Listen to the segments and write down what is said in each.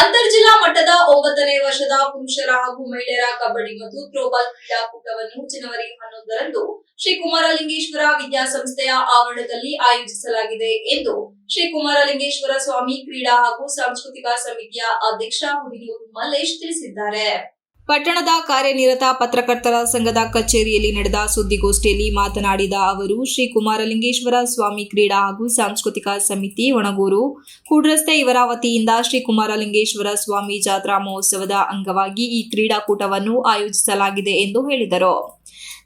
ಅಂತರ್ಜಿಲ್ಲಾ ಮಟ್ಟದ ಒಂಬತ್ತನೇ ವರ್ಷದ ಪುರುಷರ ಹಾಗೂ ಮಹಿಳೆಯರ ಕಬಡ್ಡಿ ಮತ್ತು ಥ್ರೋಬಾಲ್ ಕ್ರೀಡಾಕೂಟವನ್ನು ಜನವರಿ ಹನ್ನೊಂದರಂದು ಶ್ರೀ ಕುಮಾರಲಿಂಗೇಶ್ವರ ವಿದ್ಯಾಸಂಸ್ಥೆಯ ಆವರಣದಲ್ಲಿ ಆಯೋಜಿಸಲಾಗಿದೆ ಎಂದು ಶ್ರೀ ಕುಮಾರಲಿಂಗೇಶ್ವರ ಸ್ವಾಮಿ ಕ್ರೀಡಾ ಹಾಗೂ ಸಾಂಸ್ಕೃತಿಕ ಸಮಿತಿಯ ಅಧ್ಯಕ್ಷ ಹುದಿನೂರು ಮಲ್ಲೇಶ್ ತಿಳಿಸಿದ್ದಾರೆ. ಪಟ್ಟಣದ ಕಾರ್ಯನಿರತ ಪತ್ರಕರ್ತರ ಸಂಘದ ಕಚೇರಿಯಲ್ಲಿ ನಡೆದ ಸುದ್ದಿಗೋಷ್ಠಿಯಲ್ಲಿ ಮಾತನಾಡಿದ ಅವರು, ಶ್ರೀ ಕುಮಾರಲಿಂಗೇಶ್ವರ ಸ್ವಾಮಿ ಕ್ರೀಡಾ ಹಾಗೂ ಸಾಂಸ್ಕೃತಿಕ ಸಮಿತಿ ಒಣಗೂರು, ಕೂಡ್ರಸ್ತೆ ಇವರ ವತಿಯಿಂದ ಶ್ರೀ ಕುಮಾರಲಿಂಗೇಶ್ವರ ಸ್ವಾಮಿ ಜಾತ್ರಾ ಮಹೋತ್ಸವದ ಅಂಗವಾಗಿ ಈ ಕ್ರೀಡಾಕೂಟವನ್ನು ಆಯೋಜಿಸಲಾಗಿದೆ ಎಂದು ಹೇಳಿದರು.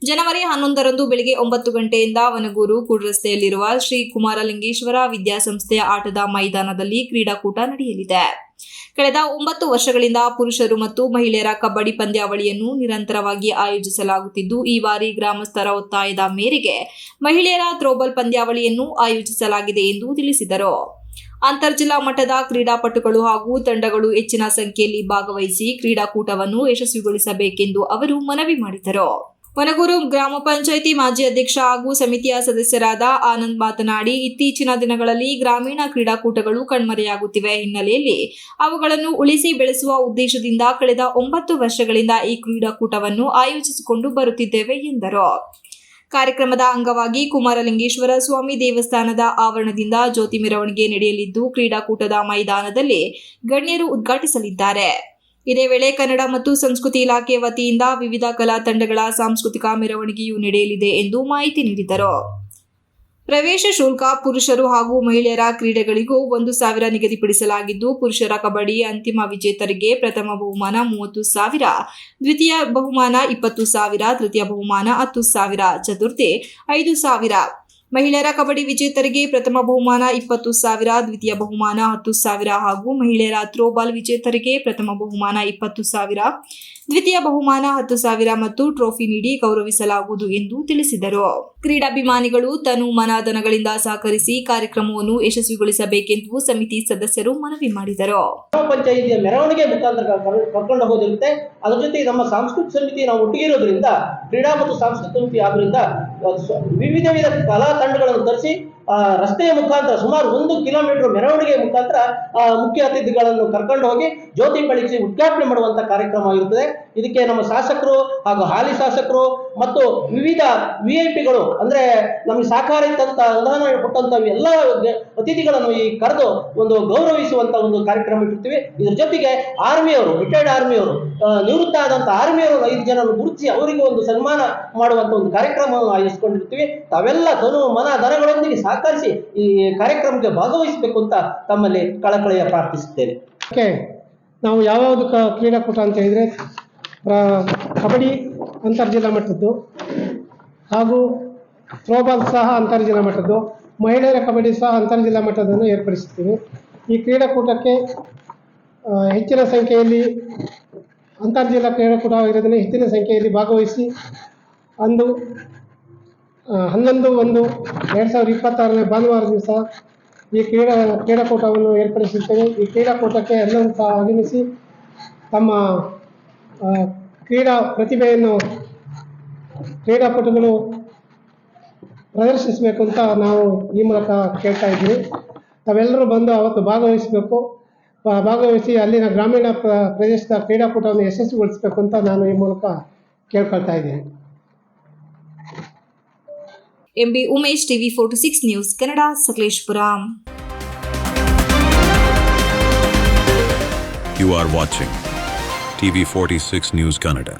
ಜನವರಿ ಹನ್ನೊಂದರಂದು ಬೆಳಗ್ಗೆ ಒಂಬತ್ತು ಗಂಟೆಯಿಂದ ವನಗೂರು ಕೂಡ್ರಸ್ತೆಯಲ್ಲಿರುವ ಶ್ರೀ ಕುಮಾರಲಿಂಗೇಶ್ವರ ವಿದ್ಯಾಸಂಸ್ಥೆಯ ಆಟದ ಮೈದಾನದಲ್ಲಿ ಕ್ರೀಡಾಕೂಟ ನಡೆಯಲಿದೆ. ಕಳೆದ ಒಂಬತ್ತು ವರ್ಷಗಳಿಂದ ಪುರುಷರು ಮತ್ತು ಮಹಿಳೆಯರ ಕಬಡ್ಡಿ ಪಂದ್ಯಾವಳಿಯನ್ನು ನಿರಂತರವಾಗಿ ಆಯೋಜಿಸಲಾಗುತ್ತಿದ್ದು, ಈ ಬಾರಿ ಗ್ರಾಮಸ್ಥರ ಒತ್ತಾಯದ ಮೇರೆಗೆ ಮಹಿಳೆಯರ ಥ್ರೋಬಾಲ್ ಪಂದ್ಯಾವಳಿಯನ್ನು ಆಯೋಜಿಸಲಾಗಿದೆ ಎಂದು ತಿಳಿಸಿದರು. ಅಂತರ್ಜಿಲ್ಲಾ ಮಟ್ಟದ ಕ್ರೀಡಾಪಟುಗಳು ಹಾಗೂ ತಂಡಗಳು ಹೆಚ್ಚಿನ ಸಂಖ್ಯೆಯಲ್ಲಿ ಭಾಗವಹಿಸಿ ಕ್ರೀಡಾಕೂಟವನ್ನು ಯಶಸ್ವಿಗೊಳಿಸಬೇಕೆಂದು ಅವರು ಮನವಿ ಮಾಡಿದರು. ವನಗೂರು ಗ್ರಾಮ ಪಂಚಾಯಿತಿ ಮಾಜಿ ಅಧ್ಯಕ್ಷ ಹಾಗೂ ಸಮಿತಿಯ ಸದಸ್ಯರಾದ ಆನಂದ್ ಮಾತನಾಡಿ, ಇತ್ತೀಚಿನ ದಿನಗಳಲ್ಲಿ ಗ್ರಾಮೀಣ ಕ್ರೀಡಾಕೂಟಗಳು ಕಣ್ಮರೆಯಾಗುತ್ತಿವೆ ಹಿನ್ನೆಲೆಯಲ್ಲಿ ಅವುಗಳನ್ನು ಉಳಿಸಿ ಬೆಳೆಸುವ ಉದ್ದೇಶದಿಂದ ಕಳೆದ ಒಂಬತ್ತು ವರ್ಷಗಳಿಂದ ಈ ಕ್ರೀಡಾಕೂಟವನ್ನು ಆಯೋಜಿಸಿಕೊಂಡು ಬರುತ್ತಿದ್ದೇವೆ ಎಂದರು. ಕಾರ್ಯಕ್ರಮದ ಅಂಗವಾಗಿ ಕುಮಾರಲಿಂಗೇಶ್ವರ ಸ್ವಾಮಿ ದೇವಸ್ಥಾನದ ಆವರಣದಿಂದ ಜ್ಯೋತಿ ಮೆರವಣಿಗೆ ನಡೆಯಲಿದ್ದು, ಕ್ರೀಡಾಕೂಟದ ಮೈದಾನದಲ್ಲಿ ಗಣ್ಯರು ಉದ್ಘಾಟಿಸಲಿದ್ದಾರೆ. ಇದೇ ವೇಳೆ ಕನ್ನಡ ಮತ್ತು ಸಂಸ್ಕೃತಿ ಇಲಾಖೆ ವತಿಯಿಂದ ವಿವಿಧ ಕಲಾ ತಂಡಗಳ ಸಾಂಸ್ಕೃತಿಕ ಮೆರವಣಿಗೆಯೂ ನಡೆಯಲಿದೆ ಎಂದು ಮಾಹಿತಿ ನೀಡಿದರು. ಪ್ರವೇಶ ಶುಲ್ಕ ಪುರುಷರು ಹಾಗೂ ಮಹಿಳೆಯರ ಕ್ರೀಡೆಗಳಿಗೂ ಒಂದು ಸಾವಿರ ನಿಗದಿಪಡಿಸಲಾಗಿದ್ದು, ಪುರುಷರ ಕಬಡ್ಡಿ ಅಂತಿಮ ವಿಜೇತರಿಗೆ ಪ್ರಥಮ ಬಹುಮಾನ ಮೂವತ್ತು ಸಾವಿರ, ದ್ವಿತೀಯ ಬಹುಮಾನ ಇಪ್ಪತ್ತು ಸಾವಿರ, ತೃತೀಯ ಬಹುಮಾನ ಹತ್ತು ಸಾವಿರ, ಚತುರ್ಥಿ ಐದು ಸಾವಿರ ಮಹಿಳೆಯರ ಕಬಡ್ಡಿ ವಿಜೇತರಿಗೆ ಪ್ರಥಮ ಬಹುಮಾನ ಇಪ್ಪತ್ತು ಸಾವಿರ, ದ್ವಿತೀಯ ಬಹುಮಾನ ಹತ್ತು ಸಾವಿರ ಹಾಗೂ ಮಹಿಳೆಯರ ಥ್ರೋಬಾಲ್ ವಿಜೇತರಿಗೆ ಪ್ರಥಮ ಬಹುಮಾನ ಇಪ್ಪತ್ತು ಸಾವಿರ, ದ್ವಿತೀಯ ಬಹುಮಾನ ಹತ್ತು ಸಾವಿರ ಮತ್ತು ಟ್ರೋಫಿ ನೀಡಿ ಗೌರವಿಸಲಾಗುವುದು ಎಂದು ತಿಳಿಸಿದರು. ಕ್ರೀಡಾಭಿಮಾನಿಗಳು ತನು ಮನಾದನಗಳಿಂದ ಸಹಕರಿಸಿ ಕಾರ್ಯಕ್ರಮವನ್ನು ಯಶಸ್ವಿಗೊಳಿಸಬೇಕೆಂದು ಸಮಿತಿ ಸದಸ್ಯರು ಮನವಿ ಮಾಡಿದರು. ಪಂಚಾಯಿತಿಯ ಮೆರವಣಿಗೆ ಮುಖಾಂತರ ಕರ್- ಕರ್ಕೊಂಡು ಹೋಗಿರುತ್ತೆ. ಅದರ ಜೊತೆ ನಮ್ಮ ಸಾಂಸ್ಕೃತಿಕ ಸಮಿತಿ ನಾವು ಒಟ್ಟಿಗೆ ಇರೋದ್ರಿಂದ ಕ್ರೀಡಾ ಮತ್ತು ಸಾಂಸ್ಕೃತಿಕ ಸಮಿತಿ ಆದ್ರಿಂದ ವಿವಿಧ ವಿಧ ಕಲಾ ತಂಡಗಳನ್ನು ತರಿಸಿ ರಸ್ತೆಯ ಮುಖಾಂತರ ಸುಮಾರು ಒಂದು ಕಿಲೋಮೀಟರ್ ಮೆರವಣಿಗೆ ಮುಖಾಂತರ ಆ, ಮುಖ್ಯ ಅತಿಥಿಗಳನ್ನು ಕರ್ಕೊಂಡು ಹೋಗಿ ಜ್ಯೋತಿ ಬೆಳಗಿಸಿ ಉದ್ಘಾಟನೆ ಮಾಡುವಂತ ಕಾರ್ಯಕ್ರಮ ಇರುತ್ತದೆ. ಇದಕ್ಕೆ ನಮ್ಮ ಶಾಸಕರು ಹಾಗೂ ಹಾಲಿ ಶಾಸಕರು ಮತ್ತು ವಿವಿಧ ವಿ ಐ ಪಿಗಳು ಅಂದ್ರೆ ನಮಗೆ ಸಹಕಾರ ಇದ್ದಂತ ಅನುದಾನ ಕೊಟ್ಟಂತ ಎಲ್ಲ ಅತಿಥಿಗಳನ್ನು ಈ ಕರೆದು ಒಂದು ಗೌರವಿಸುವಂತ ಒಂದು ಕಾರ್ಯಕ್ರಮ ಇಟ್ಟಿರ್ತೀವಿ. ಇದ್ರ ಜೊತೆಗೆ ಆರ್ಮಿಯವರು ರಿಟೈರ್ಡ್ ಆರ್ಮಿಯವರು ನಿವೃತ್ತ ಆದಂತ ಆರ್ಮಿಯವರು ಐದು ಜನರನ್ನು ಗುರುತಿಸಿ ಅವರಿಗೆ ಒಂದು ಸನ್ಮಾನ ಮಾಡುವಂತ ಒಂದು ಕಾರ್ಯಕ್ರಮವನ್ನು ಆಯೋಜಿಸಿಕೊಂಡಿರ್ತೀವಿ. ತಾವೆಲ್ಲ ತನು ಮನ ದನಗಳೊಂದಿಗೆ ಸಹಕರಿಸಿ ಈ ಕಾರ್ಯಕ್ರಮಕ್ಕೆ ಭಾಗವಹಿಸಬೇಕು ಅಂತ ತಮ್ಮಲ್ಲಿ ಕಳಕಳಿಯ ಪ್ರಾರ್ಥಿಸುತ್ತೇನೆ. ಓಕೆ ನಾವು ಯಾವ್ಯಾವುದು ಕ, ಕ್ರೀಡಾಕೂಟ ಅಂತ ಹೇಳಿದರೆ ಕಬಡ್ಡಿ ಅಂತರ್ಜಿಲ್ಲಾ ಮಟ್ಟದ್ದು ಹಾಗೂ ಥ್ರೋಬಾಲ್ ಸಹ ಅಂತರ್ಜಿಲ್ಲಾ ಮಟ್ಟದ್ದು, ಮಹಿಳೆಯರ ಕಬಡ್ಡಿ ಸಹ ಅಂತರ್ಜಿಲ್ಲಾ ಮಟ್ಟದನ್ನು ಏರ್ಪಡಿಸುತ್ತೇವೆ. ಈ ಕ್ರೀಡಾಕೂಟಕ್ಕೆ ಹೆಚ್ಚಿನ ಸಂಖ್ಯೆಯಲ್ಲಿ ಅಂತರ್ಜಿಲ್ಲಾ ಇರೋದನ್ನು ಹೆಚ್ಚಿನ ಸಂಖ್ಯೆಯಲ್ಲಿ ಭಾಗವಹಿಸಿ ಅಂದು ಹನ್ನೊಂದು, ಒಂದು, ಎರಡು ಸಾವಿರದ ಇಪ್ಪತ್ತಾರನೇ ಭಾನುವಾರ ದಿವಸ ಈ ಕ್ರೀಡಾ, ಕ್ರೀಡಾಕೂಟವನ್ನು ಏರ್ಪಡಿಸುತ್ತೇವೆ. ಈ ಕ್ರೀಡಾಕೂಟಕ್ಕೆ ಎಲ್ಲರೂ ಸಹ ಆಗಮಿಸಿ ತಮ್ಮ ಕ್ರೀಡಾ ಪ್ರತಿಭೆಯನ್ನು, ಕ್ರೀಡಾಪಟುಗಳು ಪ್ರದರ್ಶಿಸಬೇಕು ಅಂತ ನಾವು ಈ ಮೂಲಕ ಕೇಳ್ತಾ ಇದ್ದೀವಿ. ತಾವೆಲ್ಲರೂ ಬಂದು ಅವತ್ತು ಭಾಗವಹಿಸಬೇಕು. ಭಾಗವಹಿಸಿ ಅಲ್ಲಿನ ಗ್ರಾಮೀಣ ಪ್ರ- ಪ್ರದೇಶದ ಕ್ರೀಡಾಕೂಟವನ್ನು ಯಶಸ್ವಿಗೊಳಿಸಬೇಕು ಅಂತ ನಾನು ಈ ಮೂಲಕ ಕೇಳ್ಕೊಳ್ತಾ ಇದ್ದೀನಿ. M B Umesh TV forty six news Kannada Sakleshpur You are watching TV46 News Canada.